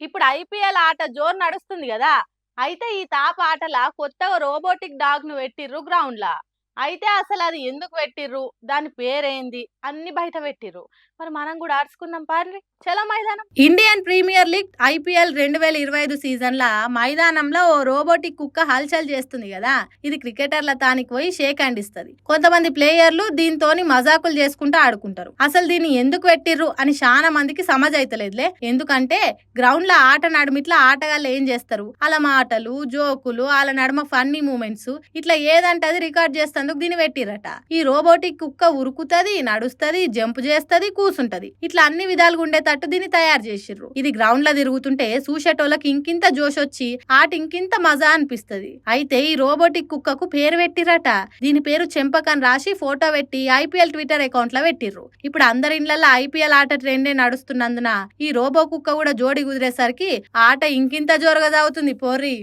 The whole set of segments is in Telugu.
ఇప్పుడు ఐపీఎల్ ఆట జోరు నడుస్తుంది కదా. అయితే ఈ తాప ఆటల కొత్తగా రోబోటిక్ డాగ్ను పెట్టిర్రు గ్రౌండ్ లా అయితే అసలు అది ఎందుకు పెట్టిర్రు? దాని పేరేంది? అన్ని బయట పెట్టిర్రు. మరి మనం కూడా ఆడుచుకుందాం పార్లీ. చలో మైదానం. ఇండియన్ ప్రీమియర్ లీగ్ ఐపీఎల్ రెండు వేల ఇరవై ఐదు సీజన్ లా మైదానంలో ఓ రోబోటిక్ కుక్క హల్చల్ చేస్తుంది కదా? ఇది క్రికెటర్ల తానికి పోయి షేక్ హ్యాండ్ ఇస్తుంది. కొంతమంది ప్లేయర్లు దీంతోని మజాకులు చేసుకుంటూ ఆడుకుంటారు. అసలు దీన్ని ఎందుకు పెట్టిర్రు అని చాలా మందికి సమజ్ అయితలేదులే. ఎందుకంటే గ్రౌండ్లో ఆట నడుమిట్లా ఆటగాళ్ళు ఏం చేస్తారు? అలా మాటలు జోకులు వాళ్ళ నడుమ ఫన్నీ మూమెంట్స్ ఇట్లా ఏదంటే అది రికార్డ్ అందుకు దీన్ని పెట్టిరట ఈ రోబోటిక్ కుక్క ఉరుకుతది నడుస్తది జంప్ చేస్తది కూసుంటది. ఇట్లా అన్ని విధాలుగా ఉండేటట్టు దీన్ని తయారు చేసిర్రు. ఇది గ్రౌండ్లో తిరుగుతుంటే చూసేటోళ్ళకి ఇంకింత జోష్ వచ్చి ఆట ఇంకింత మజా అనిపిస్తది. అయితే ఈ రోబోటిక్ కుక్కకు పేరు పెట్టిరట. దీని పేరు చెంపకని రాసి ఫోటో పెట్టి ఐపీఎల్ ట్విట్టర్ అకౌంట్లో పెట్టిర్రు. ఇప్పుడు అందరి ఇండ్లలో ఐపీఎల్ ఆట ట్రెండే నడుస్తున్నందున ఈ రోబో కుక్క కూడా జోడి కుదిరేసరికి ఆట ఇంకింత జోరుగా సాగుతుంది పోర్రి.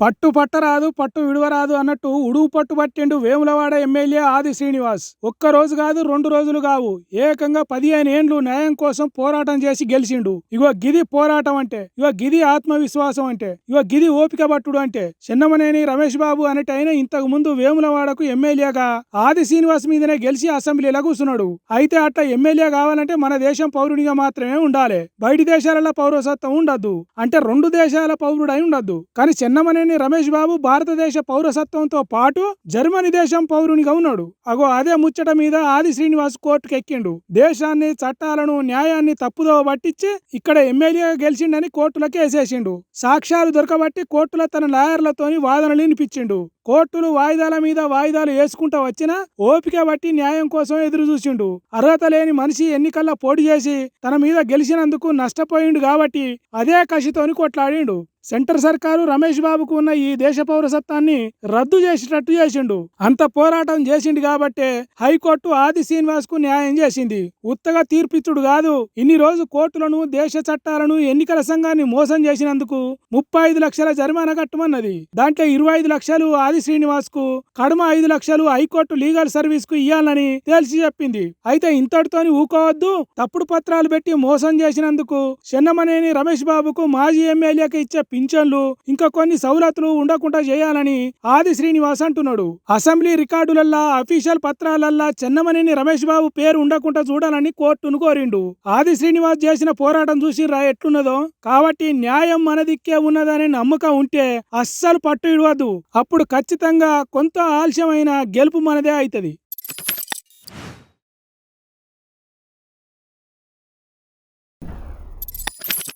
పట్టు పట్టరాదు పట్టు విడవరాదు అన్నట్టు ఉడుగు పట్టు పట్టిండు వేములవాడ ఎమ్మెల్యే ఆది శ్రీనివాస్. ఒక్క రోజు కాదు రెండు రోజులు కావు. ఏకంగా పదిహేను ఏండ్లు న్యాయం కోసం పోరాటం చేసి గెలిచిండు. ఇగో గిది పోరాటం అంటే ఇగో గిది ఆత్మవిశ్వాసం అంటే ఇగో గిది ఓపిక పట్టుడు అంటే చిన్నమనేని రమేష్ బాబు అనేటైన ఇంతకు ముందు వేములవాడకు ఎమ్మెల్యేగా ఆది శ్రీనివాస్ మీదనే గెలిచి అసెంబ్లీలో కూర్చున్నాడు. అయితే అట్లా ఎమ్మెల్యే కావాలంటే మన దేశం పౌరునిగా మాత్రమే ఉండాలి. బయటి దేశాలలో పౌరసత్వం ఉండద్దు. అంటే రెండు దేశాల పౌరుడై ఉండద్దు. కానీ చిన్నమనేని రమేష్ బాబు భారతదేశ పౌరసత్వంతో పాటు జర్మనీ దేశం పౌరునిగా ఉన్నాడు. అగో అదే ముచ్చట మీద ఆది శ్రీనివాస్ కోర్టుకు ఎక్కిండు. దేశాన్ని చట్టాలను న్యాయాన్ని తప్పుదో పట్టించి ఇక్కడ ఎమ్మెల్యేగా గెలిచిండని కోర్టులో కేసేసిండు. సాక్ష్యాలు దొరకబట్టి కోర్టులో తన లాయర్లతోని వాదనలు వినిపించిండు. కోర్టులు వాయిదాల మీద వాయిదాలు వేసుకుంటా వచ్చినా ఓపిక బట్టి న్యాయం కోసం ఎదురు చూసిండు. అర్హత లేని మనిషి ఎన్నికల్లో పోటీ చేసి తన మీద గెలిచినందుకు నష్టపోయిండు కాబట్టి అదే కసితోని కొట్లాడిండు. సెంటర్ సర్కారు రమేష్ బాబుకు ఉన్న ఈ దేశ పౌరసత్వాన్ని రద్దు చేసేటట్టు చేసిండు. అంత పోరాటం చేసిండు కాబట్టే హైకోర్టు ఆది శ్రీనివాస్కు న్యాయం చేసింది. ఉత్తగా తీర్పిచ్చుడు కాదు ఇన్ని రోజు కోర్టులను దేశ చట్టాలను ఎన్నికల సంఘాన్ని మోసం చేసినందుకు ముప్పై ఐదు లక్షల జరిమానా కట్టమన్నది. దాంట్లో ఇరవై ఐదు లక్షలు ఆది శ్రీనివాస్కు కడమ ఐదు లక్షలు హైకోర్టు లీగల్ సర్వీస్కు ఇయ్యాలని తేల్చి చెప్పింది. అయితే ఇంతటితోని ఊకోవద్దు. తప్పుడు పత్రాలు పెట్టి మోసం చేసినందుకు చెన్నమనేని రమేష్ బాబుకు మాజీ ఎమ్మెల్యేకి ఇచ్చే పింఛన్లు ఇంకా కొన్ని సౌలతులు ఉండకుండా చేయాలని ఆది శ్రీనివాస్ అంటున్నాడు. అసెంబ్లీ రికార్డులల్లా అఫీషియల్ పత్రాలల్లా చెన్నమనేని రమేష్ బాబు పేరు ఉండకుండా చూడాలని కోర్టును కోరిండు. ఆది శ్రీనివాస్ చేసిన పోరాటం చూసి రా ఎట్లున్నదో? కాబట్టి న్యాయం మన దిక్కే ఉన్నదనే నమ్మకం ఉంటే అస్సలు పట్టు ఇడవద్దు అప్పుడు ఖచ్చితంగా కొంత ఆలస్యమైన గెలుపు మనదే అవుతుంది.